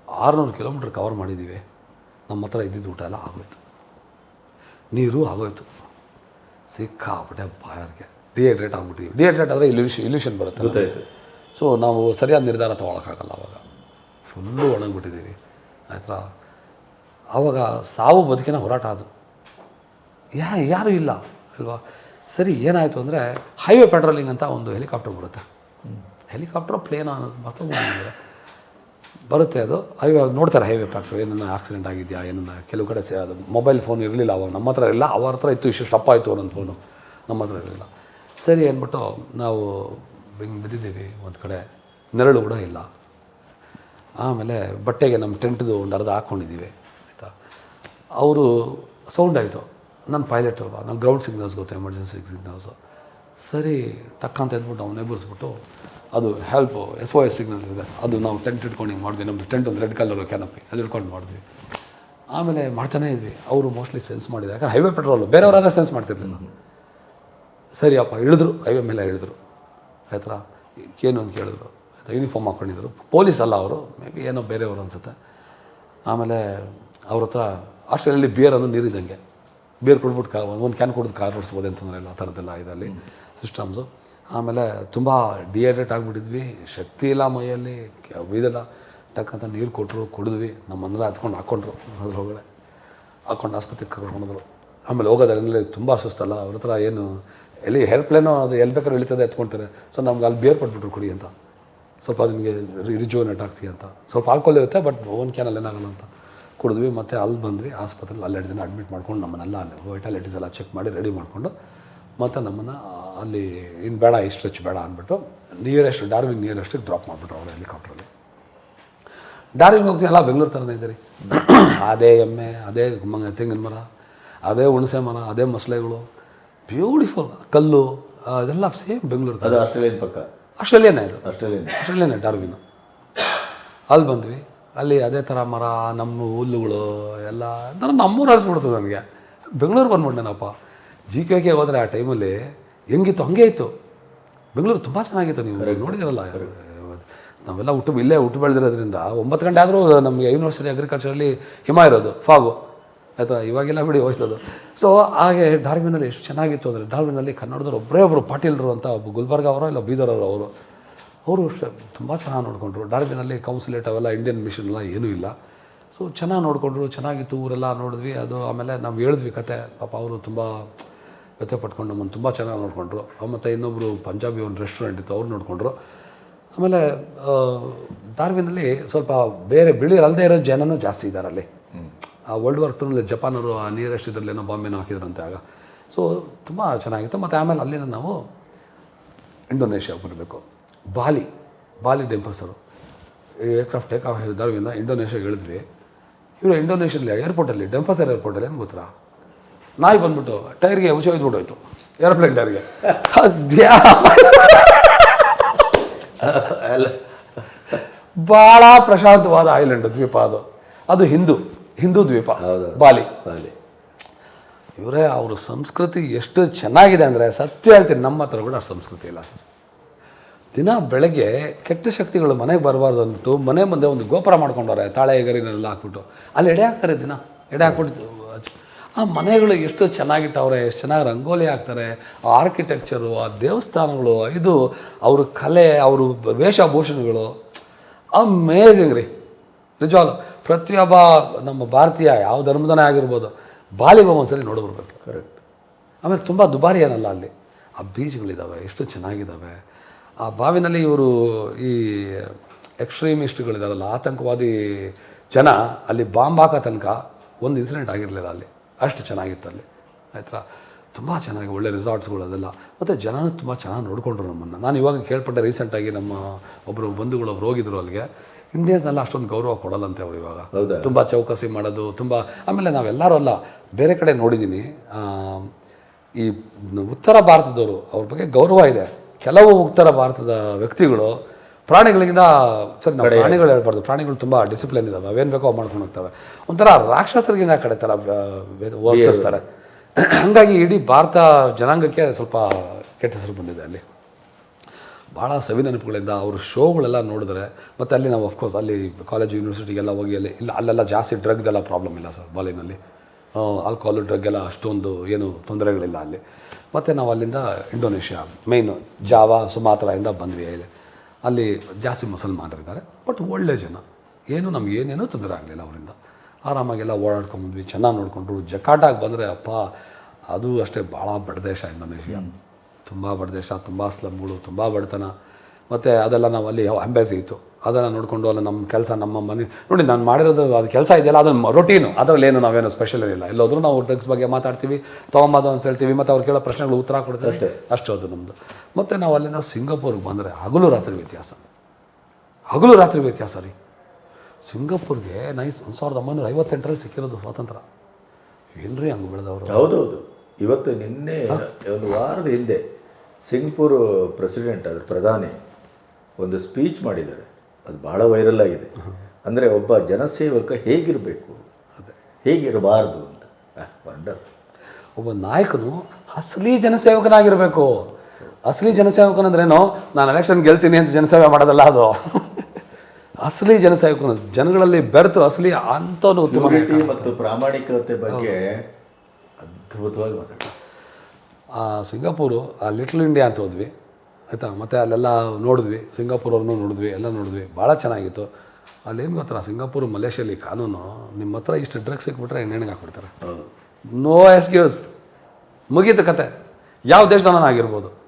ಆರುನೂರು ಕಿಲೋಮೀಟ್ರ್ ಕವರ್ ಮಾಡಿದ್ದೀವಿ. ನಮ್ಮ ಹತ್ರ ಇದ್ದಿದ್ದು ಊಟ ಎಲ್ಲ ಆಗೋಯ್ತು. ನೀರು ಆಗೋಯ್ತು. ಸಿಕ್ಕಾಪಟ್ಟೆ ಬಾಯಾರಿಗೆ ಡಿಹೈಡ್ರೇಟ್ ಆಗ್ಬಿಟ್ಟಿವಿ ಡಿಹೈಡ್ರೇಟ್ ಆದರೆ ಇಲ್ಯೂಷನ್ ಇಲ್ಯೂಷನ್ ಬರುತ್ತೆ ಗೊತ್ತಾಯ್ತು. ಸೊ ನಾವು ಸರಿಯಾದ ನಿರ್ಧಾರ ತೊಗೊಳಕ್ಕಾಗಲ್ಲ ಅವಾಗ. ಫುಲ್ಲು ಒಣಗಿಬಿಟ್ಟಿದ್ದೀವಿ. ಆಯ್ತಾ? ಅವಾಗ ಸಾವು ಬದುಕಿನ ಹೋರಾಟ ಅದು. ಯಾ, ಯಾರೂ ಇಲ್ಲ, ಅಲ್ವಾ? ಸರಿ, ಏನಾಯಿತು ಅಂದರೆ ಹೈವೇ ಪೆಟ್ರೋಲಿಂಗ್ ಅಂತ ಒಂದು ಹೆಲಿಕಾಪ್ಟರ್ ಬರುತ್ತೆ. ಹೆಲಿಕಾಪ್ಟರ್ ಪ್ಲೇನ್ ಅನ್ನೋದು ಮರ್ತೋಗ್ಬಿಟ್ಟಿದ್ದಾರೆ ಬರುತ್ತೆ ಅದು. ಹೈವೇ ನೋಡ್ತಾರೆ ಹೈವೇ ಪ್ಯಾಕ್ಟ್ರಿ ಏನನ್ನ ಆಕ್ಸಿಡೆಂಟ್ ಆಗಿದೆಯಾ ಏನನ್ನ ಕೆಲವು ಕಡೆ ಸೆ- ಅದು ಮೊಬೈಲ್ ಫೋನ್ ಇರಲಿಲ್ಲ ಅವಾಗ. ನಮ್ಮ ಹತ್ರ ಇಲ್ಲ, ಅವ್ರ ಹತ್ರ ಇತ್ತು, ಇಷ್ಟು ಸ್ಟಪ್ ಆಯಿತು ಒಂದೊಂದು ಫೋನು ನಮ್ಮ ಹತ್ರ ಇರಲಿಲ್ಲ. ಸರಿ ಅಂದ್ಬಿಟ್ಟು ನಾವು ಹಿಂಗೆ ಬಿದ್ದಿದ್ದೀವಿ, ಒಂದು ಕಡೆ. ನೆರಳು ಕೂಡ ಇಲ್ಲ. ಆಮೇಲೆ ಬಟ್ಟೆಗೆ ನಮ್ಮ ಟೆಂಟ್ದು ಒಂದು ಅರ್ಧ ಹಾಕ್ಕೊಂಡಿದ್ದೀವಿ ಆಯಿತಾ? ಅವರು ಸೌಂಡ್ ಆಯಿತು. ನನ್ನ ಪೈಲಟ್ ಅಲ್ವಾ? ನಾನು ಗ್ರೌಂಡ್ ಸಿಗ್ನಲ್ಸ್ ಗೊತ್ತು ಎಮರ್ಜೆನ್ಸಿ ಸಿಗ್ನಲ್ಸು ಸರಿ ಟಕ್ ಅಂತ ಎದ್ಬಿಟ್ಟು ಅವ್ನು ಎಬ್ಬರಿಸ್ಬಿಟ್ಟು ಅದು help S O S signal ಇದೆ. ಅದು ನಾವು ಟೆಂಟ್ ಇಟ್ಕೊಂಡು ಹಿಂಗೆ ಮಾಡಿದ್ವಿ. ನಮ್ಮದು ಟೆಂಟ್ ಒಂದು ರೆಡ್ ಕಲರ್ ಕ್ಯಾನಪಿ ಅದು ಇಟ್ಕೊಂಡು ಮಾಡಿದ್ವಿ. ಆಮೇಲೆ ಮಾಡ್ತಾನೇ ಇದ್ವಿ. ಅವರು ಮೋಸ್ಟ್ಲಿ ಸೆನ್ಸ್ ಮಾಡಿದ್ದಾರೆ. ಯಾಕಂದ್ರೆ ಹೈವೇ ಪೆಟ್ರೋಲು ಬೇರೆಯವರಾದ್ರೆ ಸೆನ್ಸ್ ಮಾಡ್ತಿರ್ಲಿಲ್ಲ. ಸರಿಯಪ್ಪ ಇಳಿದ್ರು ಹೈವೇ ಮೇಲೆ ಇಳಿದ್ರು ಆಯ್ತಾ? ಏನು ಅಂತ ಕೇಳಿದ್ರು. ಆಯ್ತಾ? ಯೂನಿಫಾರ್ಮ್ ಹಾಕ್ಕೊಂಡಿದ್ರು ಪೊಲೀಸ್ ಅಲ್ಲ ಅವರು. ಮೇ ಬಿ ಏನೋ ಬೇರೆಯವರು ಅನಿಸುತ್ತೆ. ಆಮೇಲೆ ಅವ್ರ ಹತ್ರ ಆಸ್ಟ್ರೇಲಿಯಲ್ಲಿ ಬಿಯರ್ ಅಂದ್ರೆ ನೀರಿದ್ದಂಗೆ. ಬಿಯರ್ ಕೊಟ್ಬಿಟ್ಟು ಕಾ ಒಂದು ಕ್ಯಾನ್ ಕೊಡೋದು ಕಾರ್ ಓಡಿಸ್ಬೋದು ಅಂತಂದ್ರೆ ಆ ಥರದ್ದೆಲ್ಲ ಇದರಲ್ಲಿ ಸಿಸ್ಟಮ್ಸು ಆಮೇಲೆ ತುಂಬ ಡಿಹೈಡ್ರೇಟ್ ಆಗಿಬಿಟ್ಟಿದ್ವಿ. ಶಕ್ತಿ ಇಲ್ಲ ಮೈಯಲ್ಲಿ ಇದೆಲ್ಲ ಟಕ್ಕಂತ ನೀರು ಕೊಟ್ಟರು ಕುಡಿದ್ವಿ. ನಮ್ಮನ್ನೆಲ್ಲ ಹತ್ಕೊಂಡು ಹಾಕ್ಕೊಂಡ್ರು ಅದ್ರೊಳಗಡೆ. ಹಾಕ್ಕೊಂಡು ಆಸ್ಪತ್ರೆಗೆ ಕರ್ಕೊಂಡೋದ್ರು ಆಮೇಲೆ ಹೋಗೋದ್ರಲ್ಲಿ ತುಂಬ ಸುಸ್ತಲ್ಲ. ಅವ್ರ ಹತ್ರ ಏನು, ಎಲ್ಲಿ ಏರ್ಪ್ಲೇನೋ ಅದು ಎಲ್ಲಿ ಬೇಕಾದ್ರೂ ಇಳಿತದೆ ಎತ್ಕೊಳ್ತಾರೆ ಸೊ ನಮ್ಗೆ ಅಲ್ಲಿ ಬಿಯರ್ ಕೊಟ್ಬಿಟ್ರು ಕುಡಿ ಅಂತ. ಸ್ವಲ್ಪ ನಿಮಗೆ ರಿಜುವನೇಟ್ ಆಗ್ತೀವಿ ಅಂತ. ಸ್ವಲ್ಪ ಆಲ್ಕೋಲ್ ಇರುತ್ತೆ ಬಟ್ ಒಂದು ಕ್ಯಾನಲ್ಲಿ ಏನಾಗಲ್ಲ ಅಂತ. ಕುಡಿದ್ವಿ ಮತ್ತು ಅಲ್ಲಿ ಬಂದ್ವಿ ಆಸ್ಪತ್ರೆಲಿ ಅಲ್ಲಿ ಎರಡು ದಿನ ಅಡ್ಮಿಟ್ ಮಾಡ್ಕೊಂಡು ನಮ್ಮನ್ನೆಲ್ಲ ಅಲ್ಲಿ ವೈಟಾಲಿಟೀಸ್ ಎಲ್ಲ ಚೆಕ್ ಮಾಡಿ ರೆಡಿ ಮಾಡಿಕೊಂಡು ಮತ್ತು ನಮ್ಮನ್ನು ಅಲ್ಲಿ ಇನ್ನು ಬೇಡ ಈ ಸ್ಟ್ರೆಚ್ ಬೇಡ ಅಂದ್ಬಿಟ್ಟು ನಿಯರೆಸ್ಟ್ ಡಾರ್ವಿನ್ ನಿಯರೆಸ್ಟಿಗೆ ಡ್ರಾಪ್ ಮಾಡಿಬಿಟ್ರು ಅವರು ಹೆಲಿಕಾಪ್ಟ್ರಲ್ಲಿ ಡಾರ್ವಿಂಗ್ ಹೋಗ್ತೀನಲ್ಲ ಬೆಂಗಳೂರು ಥರನೇ ಇದ್ದೀರಿ? ಅದೇ ಎಮ್ಮೆ ಅದೇ ಮಂಗ ತೆಂಗಿನ ಮರ ಅದೇ ಹುಣಸೆ ಮರ ಅದೇ ಮೊಸಳೆಗಳು ಬ್ಯೂಟಿಫುಲ್ ಕಲ್ಲು ಅದೆಲ್ಲ ಸೇಮ್ ಬೆಂಗಳೂರು ಥರ ಅದು ಆಸ್ಟ್ರೇಲಿಯನ್ ಪಕ್ಕ? ಆಸ್ಟ್ರೇಲಿಯನ್ ಇದು ಆಸ್ಟ್ರೇಲಿಯನ್. ಆಸ್ಟ್ರೇಲಿಯನೇ ಡಾರ್ವಿನ್ ಅಲ್ಲಿ ಬಂದ್ವಿ. ಅಲ್ಲಿ ಅದೇ ಥರ ಮರ ನಮ್ಮ ಹುಲ್ಲುಗಳು ಎಲ್ಲ ಅಂತ ನಮ್ಮೂರು ಅನಿಸ್ಬಿಡ್ತದೆ ನನಗೆ ಬೆಂಗಳೂರು ಬಂದ್ಬಿಟ್ಟೆನಪ್ಪ ಜಿ ಕೆ ಕೆ ಹೋದರೆ ಆ ಟೈಮಲ್ಲಿ ಹೆಂಗಿತ್ತು ಹಂಗೆ ಇತ್ತು. ಬೆಂಗಳೂರು ತುಂಬ ಚೆನ್ನಾಗಿತ್ತು ನೀವು ನೋಡಿದಿರಲ್ಲ. ನಾವೆಲ್ಲ ಹುಟ್ಟು ಇಲ್ಲೇ ಹುಟ್ಟು ಬೆಳೆದಿರೋದ್ರಿಂದ ಒಂಬತ್ತು ಗಂಟೆ ಆದರೂ ನಮಗೆ ಯೂನಿವರ್ಸಿಟಿ ಅಗ್ರಿಕಲ್ಚರಲ್ಲಿ ಹಿಮ ಇರೋದು ಫಾಗು. ಆಯಿತಾ? ಇವಾಗೆಲ್ಲ ಬಿಡಿ ಹೋಯ್ತದು. ಸೊ ಹಾಗೆ ಡಾರ್ವಿನಲ್ಲಿ ಎಷ್ಟು ಚೆನ್ನಾಗಿತ್ತು ಅಂದರೆ ಡಾರ್ವಿನಲ್ಲಿ ಕನ್ನಡದವ್ರು ಒಬ್ಬರೇ ಒಬ್ಬರು ಪಾಟೀಲ್ರು ಅಂತ ಒಬ್ಬ ಗುಲ್ಬರ್ಗ ಅವರೋ ಇಲ್ಲ ಬೀದರ್ ಅವರು. ಅವರು ಅಷ್ಟೇ, ತುಂಬ ಚೆನ್ನಾಗಿ ನೋಡಿಕೊಂಡ್ರು. ಡಾರ್ಬಿನಲ್ಲಿ ಕೌನ್ಸಿಲೇಟ್ ಅವೆಲ್ಲ ಇಂಡಿಯನ್ ಮಿಷನ್ ಎಲ್ಲ ಏನೂ ಇಲ್ಲ. ಸೊ ಚೆನ್ನಾಗಿ ನೋಡಿಕೊಂಡ್ರು, ಚೆನ್ನಾಗಿತ್ತು ಊರೆಲ್ಲ ನೋಡಿದ್ವಿ. ಅದು ಆಮೇಲೆ ನಾವು ಹೇಳಿದ್ವಿ ಕತೆ. ಪಾಪ ಅವರು ತುಂಬ ವ್ಯಥೆ ಪಟ್ಕೊಂಡು ನಮ್ಮನ್ನು ತುಂಬ ಚೆನ್ನಾಗಿ ನೋಡಿಕೊಂಡ್ರು. ಮತ್ತು ಇನ್ನೊಬ್ಬರು ಪಂಜಾಬಿ ಒಂದು ರೆಸ್ಟೋರೆಂಟ್ ಇತ್ತು, ಅವ್ರು ನೋಡಿಕೊಂಡ್ರು. ಆಮೇಲೆ ಡಾರ್ವಿನಲ್ಲಿ ಸ್ವಲ್ಪ ಬೇರೆ ಬಿಳಿ ಅಲ್ಲದೆ ಇರೋ ಜನನೂ ಜಾಸ್ತಿ ಇದ್ದಾರೆ ಅಲ್ಲಿ. ಆ ವರ್ಲ್ಡ್ ವಾರ್ ಟೂನಲ್ಲಿ ಜಪಾನರು ಆ ನಿಯರೆಸ್ಟ್ ಇದರಲ್ಲೇನೋ ಬಾಂಬೆನೋ ಹಾಕಿದ್ರಂತೆ ಆಗ. ಸೊ ತುಂಬ ಚೆನ್ನಾಗಿತ್ತು. ಮತ್ತು ಆಮೇಲೆ ಅಲ್ಲಿಂದ ನಾವು ಇಂಡೋನೇಷ್ಯಾಗೆ ಬರಬೇಕು. Bali Bali Denpasar. Aircraft take off ಡಾರ್ವಿಂದ ಇಂಡೋನೇಷ್ಯಾಗೆ ಇಳಿದ್ವಿ ಇವರು ಇಂಡೋನೇಷ್ಯಲ್ಲಿ ಏರ್ಪೋರ್ಟಲ್ಲಿ ಡೆಂಪಸರ್ ಏರ್ಪೋರ್ಟಲ್ಲಿ ಏನು ಗೊತ್ತಾ ನಾಯಿ ಬಂದ್ಬಿಟ್ಟು ಟೈರ್ಗೆ ಹುಷ ಹೋಯ್ತು ಏರೋಪ್ಲೇನ್ ಟೈರ್ಗೆ ಭಾಳ ಪ್ರಶಾಂತವಾದ ಐಲ್ಯಾಂಡ್ ದ್ವೀಪ ಅದು. ಅದು ಹಿಂದೂ ಹಿಂದೂ ದ್ವೀಪ ಬಾಲಿ. ಬಾಲಿ. ಅಲ್ಲಿ ಇವರೇ ಅವರ ಸಂಸ್ಕೃತಿ ಎಷ್ಟು ಚೆನ್ನಾಗಿದೆ ಅಂದರೆ ಸತ್ಯ ಹೇಳ್ತೀನಿ ನಮ್ಮ ಹತ್ರ ಕೂಡ ಅಷ್ಟು ಸಂಸ್ಕೃತಿ ಇಲ್ಲ ಸರ್. ದಿನ ಬೆಳಗ್ಗೆ ಕೆಟ್ಟ ಶಕ್ತಿಗಳು ಮನೆಗೆ ಬರಬಾರ್ದು ಅಂದ್ಬಿಟ್ಟು ಮನೆ ಮುಂದೆ ಒಂದು ಗೋಪುರ ಮಾಡ್ಕೊಂಡವ್ರೆ ತಾಳೆ ಎಗರಿನೆಲ್ಲ ಹಾಕ್ಬಿಟ್ಟು. ಅಲ್ಲಿ ಎಡೆ ಹಾಕ್ತಾರೆ ದಿನ. ಎಡೆ ಹಾಕ್ಬಿಟ್ಟು ಆ ಮನೆಗಳು ಎಷ್ಟು ಚೆನ್ನಾಗಿಟ್ಟವ್ರೆ ಎಷ್ಟು ಚೆನ್ನಾಗಿ ರಂಗೋಲಿ ಹಾಕ್ತಾರೆ ಆ ಆರ್ಕಿಟೆಕ್ಚರು ಆ ದೇವಸ್ಥಾನಗಳು ಇದು ಅವ್ರ ಕಲೆ ಅವರು ವೇಷಭೂಷಣಗಳು. ಅಮೇಝಿಂಗ್ ರೀ. ನಿಜವಾಗ್ಲು ಪ್ರತಿಯೊಬ್ಬ ನಮ್ಮ ಭಾರತೀಯ ಯಾವ ಧರ್ಮದನೇ ಆಗಿರ್ಬೋದು ಬಾಲಿಗೆ ಹೋಗಿ ಒಂದ್ಸರಿ ನೋಡಿ ಬರ್ಬೇಕು ಕರೆಕ್ಟ್ ಆಮೇಲೆ ತುಂಬ ದುಬಾರಿ ಏನಲ್ಲ ಅಲ್ಲಿ? ಆ ಬೀಚ್ಗಳಿದ್ದಾವೆ ಎಷ್ಟು ಚೆನ್ನಾಗಿದ್ದಾವೆ ಆ ಬಾವಿನಲ್ಲಿ ಇವರು ಈ ಎಕ್ಸ್ಟ್ರೀಮಿಸ್ಟ್ಗಳಿದಾರಲ್ಲ ಆತಂಕವಾದಿ ಜನ ಅಲ್ಲಿ ಬಾಂಬ್ ಹಾಕೋ ತನಕ ಒಂದು ಇನ್ಸಿಡೆಂಟ್ ಆಗಿರಲಿಲ್ಲ ಅಲ್ಲಿ. ಅಷ್ಟು ಚೆನ್ನಾಗಿತ್ತು ಅಲ್ಲಿ. ಆಯ್ತಾ? ತುಂಬ ಚೆನ್ನಾಗಿ ಒಳ್ಳೆ ರಿಸಾರ್ಟ್ಸ್ಗಳು ಅದೆಲ್ಲ. ಮತ್ತು ಜನನೂ ತುಂಬ ಚೆನ್ನಾಗಿ ನೋಡಿಕೊಂಡ್ರು ನಮ್ಮನ್ನು. ನಾನು ಇವಾಗ ಕೇಳ್ಪಟ್ಟೆ ರೀಸೆಂಟಾಗಿ ನಮ್ಮ ಒಬ್ಬರು ಬಂಧುಗಳು ಅವ್ರು ಹೋಗಿದ್ರು ಅಲ್ಲಿಗೆ. ಇಂಡಿಯನ್ಸ್ನೆಲ್ಲ ಅಷ್ಟೊಂದು ಗೌರವ ಕೊಡಲ್ಲಂತೆ ಅವ್ರು ಇವಾಗ. ಹೌದಾ? ತುಂಬ ಚೌಕಸಿ ಮಾಡೋದು ತುಂಬ ಆಮೇಲೆ ನಾವೆಲ್ಲರೂ ಅಲ್ಲ ಬೇರೆ ಕಡೆ ನೋಡಿದ್ದೀನಿ ಈ ಉತ್ತರ ಭಾರತದವರು ಅವ್ರ ಬಗ್ಗೆ ಗೌರವ ಇದೆ. ಕೆಲವು ಉತ್ತರ ಭಾರತದ ವ್ಯಕ್ತಿಗಳು ಪ್ರಾಣಿಗಳಿಗಿಂತ ಸರ್ ನಾವು ಪ್ರಾಣಿಗಳು ಹೇಳ್ಬಾರ್ದು. ಪ್ರಾಣಿಗಳು ತುಂಬ ಡಿಸಿಪ್ಲಿನ್ ಇದಾವೆ. ಅವೇನು ಬೇಕೋ ಮಾಡ್ಕೊಂಡು ಹೋಗ್ತವೆ. ಒಂಥರ ರಾಕ್ಷಸರಿಗಿಂತ ಕಡೆ ಥರ ವರ್ತಿಸ್ತಾರೆ. ಹಾಗಾಗಿ ಇಡೀ ಭಾರತ ಜನಾಂಗಕ್ಕೆ ಸ್ವಲ್ಪ ಕೆಟ್ಟ ಹೆಸರು ಬಂದಿದೆ ಅಲ್ಲಿ. ಭಾಳ ಸವಿ ನೆನಪುಗಳಿಂದ ಅವ್ರ ಶೋಗಳೆಲ್ಲ ನೋಡಿದ್ರೆ ಮತ್ತು ಅಲ್ಲಿ ನಾವು ಅಫ್ಕೋರ್ಸ್ ಅಲ್ಲಿ ಕಾಲೇಜ್ ಯೂನಿವರ್ಸಿಟಿಗೆಲ್ಲ ಹೋಗಿ ಅಲ್ಲಿ ಇಲ್ಲ ಅಲ್ಲೆಲ್ಲ ಜಾಸ್ತಿ ಡ್ರಗ್ದೆಲ್ಲ ಪ್ರಾಬ್ಲಮ್ ಇಲ್ಲ ಸರ್ ಬಾಲಿನಲ್ಲಿ. ಆಲ್ಕೋಹಾಲು ಡ್ರಗ್ ಎಲ್ಲ ಅಷ್ಟೊಂದು ಏನು ತೊಂದರೆಗಳಿಲ್ಲ ಅಲ್ಲಿ. ಮತ್ತು ನಾವು ಅಲ್ಲಿಂದ ಇಂಡೋನೇಷ್ಯಾ ಮೇಯ್ನು ಜಾವಾ ಸುಮಾತ್ರಾಯಿಂದ ಬಂದ್ವಿ. ಇಲ್ಲಿ ಅಲ್ಲಿ ಜಾಸ್ತಿ ಮುಸಲ್ಮಾನರಿದ್ದಾರೆ. ಬಟ್ ಒಳ್ಳೆ ಜನ. ಏನು ನಮ್ಗೆ ಏನೇನೂ ತೊಂದರೆ ಆಗಲಿಲ್ಲ ಅವರಿಂದ. ಆರಾಮಾಗೆಲ್ಲ ಓಡಾಡ್ಕೊಂಡ್ಬಂದ್ವಿ ಚೆನ್ನಾಗಿ ನೋಡಿಕೊಂಡ್ರು. ಜಕಾಟಾಗಿ ಬಂದರೆ ಅಪ್ಪ ಅದು ಅಷ್ಟೇ ಭಾಳ ಬಡ ದೇಶ ಇಂಡೋನೇಷ್ಯಾ ತುಂಬ ಬಡ ದೇಶ ತುಂಬ ಸ್ಲಮ್ಗಳು ತುಂಬ ಬಡತನ. ಮತ್ತು ಅದೆಲ್ಲ ನಾವು ಅಲ್ಲಿ ಅಂಬಾಸಿ ಇತ್ತು. ಅದನ್ನು ನೋಡಿಕೊಂಡು ಅಲ್ಲ ನಮ್ಮ ಕೆಲಸ ನಮ್ಮ ಮನೆ ನೋಡಿ ನಾನು ಮಾಡಿರೋದು ಅದು ಕೆಲಸ ಇದೆಯಲ್ಲ ಅದನ್ನು ರೊಟೀನು ಅದರಲ್ಲಿ ಏನು ನಾವೇನು ಸ್ಪೆಷಲ್ ಏನಿಲ್ಲ. ಎಲ್ಲೋದ್ರೂ ನಾವು ಡ್ರಗ್ಸ್ ಬಗ್ಗೆ ಮಾತಾಡ್ತೀವಿ ತೊಗೊಂಬದು ಅಂತ ಹೇಳ್ತೀವಿ ಮತ್ತು ಅವ್ರು ಕೇಳೋ ಪ್ರಶ್ನೆಗಳು ಉತ್ತರ ಕೊಡ್ತೀವಿ ಅಷ್ಟೇ. ಅಷ್ಟು ಅದು ನಮ್ಮದು ಮತ್ತು ನಾವು ಅಲ್ಲಿಂದ ಸಿಂಗಾಪುರ್ಗೆ ಬಂದರೆ ಹಗಲು ರಾತ್ರಿ ವ್ಯತ್ಯಾಸ. ಹಗಲು ರಾತ್ರಿ ವ್ಯತ್ಯಾಸ ರೀ. ಸಿಂಗಾಪುರ್ಗೆ ನೈಸ್ ಒಂದು ಸಾವಿರದ ಒಂಬೈನೂರ ಐವತ್ತೆಂಟರಲ್ಲಿ ಸಿಕ್ಕಿರೋದು ಸ್ವಾತಂತ್ರ್ಯ. ಏನ್ರಿ ಹಂಗೆ ಬೆಳೆದವರು? ಹೌದೌದು. ಇವತ್ತು ನಿನ್ನೆ ಒಂದು ವಾರದ ಹಿಂದೆ ಸಿಂಗಾಪುರ್ ಪ್ರೆಸಿಡೆಂಟ್ ಅದು ಪ್ರಧಾನಿ ಒಂದು ಸ್ಪೀಚ್ ಮಾಡಿದ್ದಾರೆ. ಅದು ಭಾಳ ವೈರಲ್ ಆಗಿದೆ. ಅಂದರೆ ಒಬ್ಬ ಜನಸೇವಕ ಹೇಗಿರಬೇಕು? ಹೇಗಿರಬಾರ್ದು ಅಂತ. ವಂಡರ್ ಒಬ್ಬ ನಾಯಕನು ಅಸಲಿ ಜನಸೇವಕನಾಗಿರಬೇಕು. ಅಸಲಿ ಜನಸೇವಕನಂದ್ರೇನು ನಾನು ಎಲೆಕ್ಷನ್ ಗೆಲ್ತೀನಿ ಅಂತ ಜನಸೇವೆ ಮಾಡೋದಲ್ಲ ಅದು. ಅಸಲಿ ಜನಸೇವಕನು ಜನಗಳಲ್ಲಿ ಬೆರೆತು ಅಸಲಿ ಅಂಥವನು ಉತ್ತಮ ಮತ್ತು ಪ್ರಾಮಾಣಿಕತೆ ಬಗ್ಗೆ ಅದ್ಭುತವಾಗಿ ಮಾತಾಡ್ತಾರೆ. ಆ ಸಿಂಗಾಪುರು ಆ ಲಿಟ್ಲ್ ಇಂಡಿಯಾ ಅಂತ ಹೋದ್ವಿ. ಆಯಿತಾ? ಮತ್ತು ಅಲ್ಲೆಲ್ಲ ನೋಡಿದ್ವಿ. ಸಿಂಗಾಪುರ್ ಅವ್ರನ್ನೂ ನೋಡಿದ್ವಿ. ಎಲ್ಲ ನೋಡಿದ್ವಿ. ಭಾಳ ಚೆನ್ನಾಗಿತ್ತು. ಅಲ್ಲೇನು ಗೊತ್ತಾ? ಸಿಂಗಾಪುರ್ ಮಲೇಷ್ಯಲ್ಲಿ ಕಾನೂನು ನಿಮ್ಮ ಹತ್ರ ಇಷ್ಟು ಡ್ರಗ್ಸ್ ಸಿಕ್ಬಿಟ್ರೆ ಹೆಣ್ಣೆಣ್ಣಿಗೆ ಹಾಕ್ಬಿಡ್ತಾರೆ? ನೋ ಎಸ್ಕ್ಯೂಸ್ ಮುಗೀತು ಕತೆ. ಯಾವ ದೇಶದವನ ಆಗಿರ್ಬೋದು?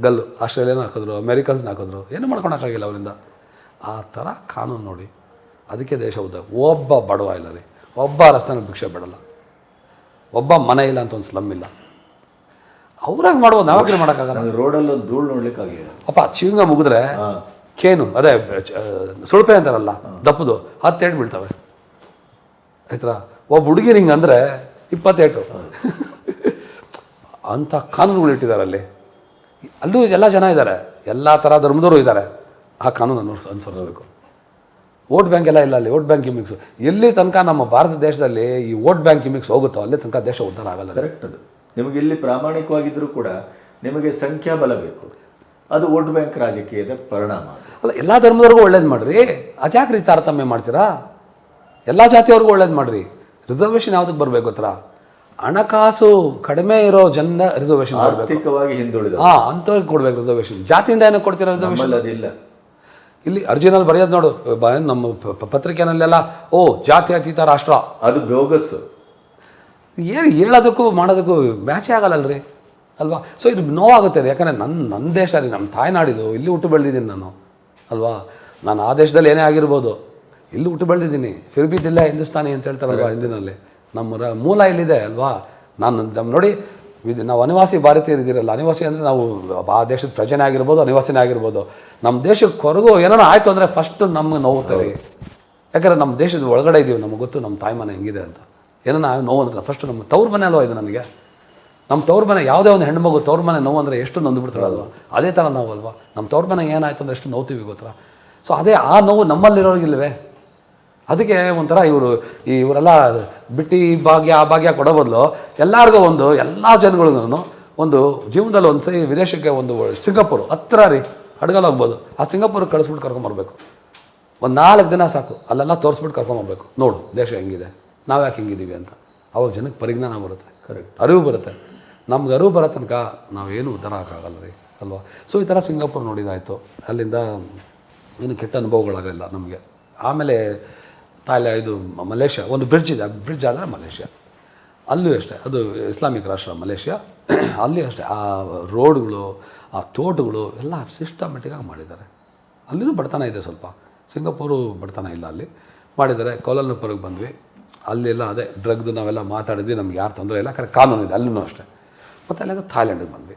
ಗಲ್ಲು. ಆಸ್ಟ್ರೇಲಿಯಾನ ಹಾಕಿದ್ರು ಅಮೇರಿಕನ್ಸ್ನ ಹಾಕಿದ್ರು. ಏನು ಮಾಡ್ಕೊಳಕ್ಕಾಗಿಲ್ಲ ಅವರಿಂದ. ಆ ಥರ ಕಾನೂನು ನೋಡಿ. ಅದಕ್ಕೆ ದೇಶ ಉದ್ದ. ಒಬ್ಬ ಬಡವ ಇಲ್ಲ ರೀ. ಒಬ್ಬ ರಸ್ತೆನ ಭಿಕ್ಷೆ ಬಿಡಲ್ಲ. ಒಬ್ಬ ಮನೆ ಇಲ್ಲ ಅಂತ ಒಂದು ಸ್ಲಮ್ ಇಲ್ಲ. ಅವ್ರಾಗ ಮಾಡುವ ನಾವಾಗ್ರಿ ಮಾಡೋಕ್ಕಾಗಲ್ಲ. ರೋಡಲ್ಲಿ ಒಂದು ಧೂಳು ನೋಡ್ಲಿಕ್ಕಾಗಲಿಲ್ಲ. ಅಪ್ಪ ಚಿಂಗ ಮುಗಿದ್ರೆ ಕೇನು ಅದೇ ಸುಳಪೆ ಅಂತಾರಲ್ಲ ದಪ್ಪದು ಹತ್ತೇಟು ಬೀಳ್ತವೆ. ಆಯ್ತಾ ಒಬ್ಬ ಹುಡುಗಿನ ಹಿಂಗೆ ಅಂದರೆ ಇಪ್ಪತ್ತೇಟು. ಅಂಥ ಕಾನೂನುಗಳು ಇಟ್ಟಿದ್ದಾರೆ ಅಲ್ಲಿ. ಅಲ್ಲೂ ಎಲ್ಲ ಜನ ಇದ್ದಾರೆ. ಎಲ್ಲ ಥರ ಧರ್ಮದವರು ಇದ್ದಾರೆ. ಆ ಕಾನೂನನ್ನು ಅನುಸರಿಸಬೇಕು. ವೋಟ್ ಬ್ಯಾಂಕ್ ಎಲ್ಲ ಇಲ್ಲ ಅಲ್ಲಿ ವೋಟ್ ಬ್ಯಾಂಕ್ ಗಿಮಿಕ್ಸ್ ಎಲ್ಲಿ ತನಕ ನಮ್ಮ ಭಾರತ ದೇಶದಲ್ಲಿ ಈ ವೋಟ್ ಬ್ಯಾಂಕ್ ಗಿಮಿಕ್ಸ್ ಹೋಗುತ್ತೋ ಅಲ್ಲಿ ತನಕ ದೇಶ ಉದ್ಧಾರ ಆಗಲ್ಲ. ಕರೆಕ್ಟ್ ಅದು. ನಿಮಗೆ ಇಲ್ಲಿ ಪ್ರಾಮಾಣಿಕವಾಗಿದ್ದರೂ ಕೂಡ ನಿಮಗೆ ಸಂಖ್ಯಾಬಲ ಬೇಕು. ಅದು ವೋಟ್ ಬ್ಯಾಂಕ್ ರಾಜಕೀಯದ ಪರಿಣಾಮ. ಅಲ್ಲ ಎಲ್ಲ ಧರ್ಮದವ್ರಿಗೂ ಒಳ್ಳೇದು ಮಾಡಿರಿ. ಅದ್ಯಾಕೆ ರೀ ತಾರತಮ್ಯ ಮಾಡ್ತೀರಾ? ಎಲ್ಲ ಜಾತಿಯವ್ರಿಗೂ ಒಳ್ಳೇದು ಮಾಡಿರಿ. ರಿಸರ್ವೇಷನ್ ಯಾವುದಕ್ಕೆ ಬರಬೇಕು ಹತ್ರ? ಹಣಕಾಸು ಕಡಿಮೆ ಇರೋ ಜನ ರಿಸರ್ವೇಷನ್ ಆರ್ಥಿಕವಾಗಿ ಹಿಂದುಳಿದ ಹಾಂ ಅಂಥವ್ರಿಗೆ ಕೊಡ್ಬೇಕು ರಿಸರ್ವೇಷನ್. ಜಾತಿಯಿಂದ ಏನಕ್ಕೆ ಕೊಡ್ತೀರಾ ರಿಸರ್ವೇಷನ್? ಅದಿಲ್ಲ. ಇಲ್ಲಿ ಅರ್ಜಿನಲ್ಲಿ ಬರೆಯೋದು ನೋಡು ಬ- ನಮ್ಮ ಪ- ಪ- ಪತ್ರಿಕೆನಲ್ಲೆಲ್ಲ ಓ ಜಾತಿ ಅತೀತ ರಾಷ್ಟ್ರ. ಅದು ಬೋಗಸ್. ಏನು ಹೇಳೋದಕ್ಕೂ ಮಾಡೋದಕ್ಕೂ ಮ್ಯಾಚೇ ಆಗಲ್ಲಲ್ರಿ ಅಲ್ವಾ? ಸೊ ಇದು ನೋವಾಗುತ್ತೆ ರೀ. ಯಾಕಂದರೆ ನನ್ನ ನನ್ನ ದೇಶ ರೀ ನಮ್ಮ ತಾಯ್ನಾಡಿದು. ಇಲ್ಲಿ ಹುಟ್ಟು ಬೆಳೆದಿದ್ದೀನಿ ನಾನು ಅಲ್ವಾ? ನಾನು ಆ ದೇಶದಲ್ಲಿ ಏನೇ ಆಗಿರ್ಬೋದು. ಇಲ್ಲಿ ಹುಟ್ಟು ಬೆಳೆದಿದ್ದೀನಿ. ಫಿರ್ಬಿ ದಿಲ್ಲ ಹಿಂದೂಸ್ತಾನಿ ಅಂತ ಹೇಳ್ತಾರಲ್ವಾ ಹಿಂದಿನಲ್ಲಿ? ನಮ್ಮ ಮೂಲ ಇಲ್ಲಿದೆ ಅಲ್ವಾ? ನಾನು ನಮ್ಮ ನೋಡಿ ಇದು ನಾವು ಅನಿವಾಸಿ ಭಾರತೀಯರಿದ್ದೀರಲ್ಲ ಅನಿವಾಸಿ ಅಂದರೆ ನಾವು ಆ ದೇಶದ ಪ್ರಜೆನೇ ಆಗಿರ್ಬೋದು ಅನಿವಾಸಿನೇ ಆಗಿರ್ಬೋದು. ನಮ್ಮ ದೇಶಕ್ಕೆ ಕೊರಗು ಏನೋ ಆಯಿತು ಅಂದರೆ ಫಸ್ಟ್ ನಮ್ಗೆ ನೋವುತ್ತೆ ಯಾಕಂದರೆ ನಮ್ಮ ದೇಶದ ಒಳಗಡೆ ಇದ್ದೀವಿ ನಮಗೆ ಗೊತ್ತು ನಮ್ಮ ತಾಯಿ ಮನೆ ಹೆಂಗಿದೆ ಅಂತ. ಏನೋ ನಾವು ನೋವು ಅಂದ್ರೆ ಫಸ್ಟ್ ನಮ್ಮ ತವ್ರ ಮನೆ ಅಲ್ವಾ ಇದು ನನಗೆ ನಮ್ಮ ತವ್ರ ಮನೆ, ಯಾವುದೇ ಒಂದು ಹೆಣ್ಮಗು ತವ್ರ ಮನೆ ನೋವು ಅಂದರೆ ಎಷ್ಟು ನೊಂದು ಬಿಡ್ತಾಳಲ್ವ? ಅದೇ ಥರ ಅಲ್ವಾ? ನಮ್ಮ ತವ್ರ ಮನೆ ಏನಾಯ್ತು ಅಂದರೆ ಎಷ್ಟು ನೋವ್ತೀವಿ ಗೊತ್ತರ ಸೊ ಅದೇ ಆ ನೋವು ನಮ್ಮಲ್ಲಿರೋರಿಗಿಲ್ವೇ ಅದಕ್ಕೆ ಒಂಥರ ಇವರು ಇವರೆಲ್ಲ ಬಿಟ್ಟಿ ಭಾಗ್ಯ, ಆ ಭಾಗ್ಯ ಕೊಡೋ ಬದಲು ಎಲ್ಲರಿಗೂ ಒಂದು, ಎಲ್ಲ ಜನಗಳಿಗೂ ಒಂದು ಜೀವನದಲ್ಲಿ ಒಂದು ಸೈ ವಿದೇಶಕ್ಕೆ ಒಂದು ಸಿಂಗಾಪುರ್ ಹತ್ರ ರೀ ಹೋಗ್ಬೋದು. ಆ ಸಿಂಗಾಪುರ್ಗೆ ಕಳಿಸ್ಬಿಟ್ಟು ಕರ್ಕೊಂಬರ್ಬೇಕು. ಒಂದು ನಾಲ್ಕು ದಿನ ಸಾಕು, ಅಲ್ಲೆಲ್ಲ ತೋರಿಸ್ಬಿಟ್ಟು ಕರ್ಕೊಂಬರ್ಬೇಕು. ನೋಡು, ದೇಶ ಹೆಂಗಿದೆ. ನಾವು ಯಾಕೆ ಹಿಂಗಿದ್ದೀವಿ ಅಂತ. ಅವಾಗ ಜನಕ್ಕೆ ಪರಿಜ್ಞಾನ ಬರುತ್ತೆ. ಕರೆಕ್ಟ್ ಅರಿವು ಬರುತ್ತೆ. ನಮ್ಗೆ ಅರಿವು ಬರೋ ತನಕ ನಾವೇನು ಉದ್ಧಾರ ಹಾಕಾಗಲ್ಲ ರೀ ಅಲ್ವಾ? ಸೊ ಈ ಥರ ಸಿಂಗಾಪುರ್ ನೋಡಿದಾಯಿತು ಅಲ್ಲಿಂದ ಏನು ಕೆಟ್ಟ ಅನುಭವಗಳಾಗಲಿಲ್ಲ ನಮಗೆ. ಆಮೇಲೆ ತಾಯ್ಲ ಇದು ಮಲೇಷ್ಯಾ ಒಂದು ಬ್ರಿಡ್ಜ್ ಇದೆ. ಬ್ರಿಡ್ಜ್ ಆದರೆ ಮಲೇಷ್ಯಾ. ಅಲ್ಲೂ ಅಷ್ಟೇ ಅದು ಇಸ್ಲಾಮಿಕ್ ರಾಷ್ಟ್ರ ಮಲೇಷ್ಯಾ. ಅಲ್ಲಿ ಅಷ್ಟೇ ಆ ರೋಡ್ಗಳು ಆ ತೋಟಗಳು ಎಲ್ಲ ಸಿಸ್ಟಮೆಟಿಕ್ಕಾಗಿ ಮಾಡಿದ್ದಾರೆ. ಅಲ್ಲಿನೂ ಬಡತನ ಇದೆ ಸ್ವಲ್ಪ. ಸಿಂಗಾಪುರು ಬಡತನ ಇಲ್ಲ ಅಲ್ಲಿ. ಮಾಡಿದ್ದಾರೆ. ಕೋಲಲ್ನಪುರಕ್ಕೆ ಬಂದ್ವಿ. ಅಲ್ಲೆಲ್ಲ ಅದೇ ಡ್ರಗ್ದು ನಾವೆಲ್ಲ ಮಾತಾಡಿದ್ವಿ, ನಮ್ಗೆ ಯಾರು ತೊಂದರೆ ಇಲ್ಲ, ಕರೆ ಇದೆ ಅಲ್ಲೂ ಅಷ್ಟೇ. ಮತ್ತು ಅಲ್ಲಿಂದ ಥಾಯ್ಲೆಂಡಿಗೆ ಬಂದ್ವಿ.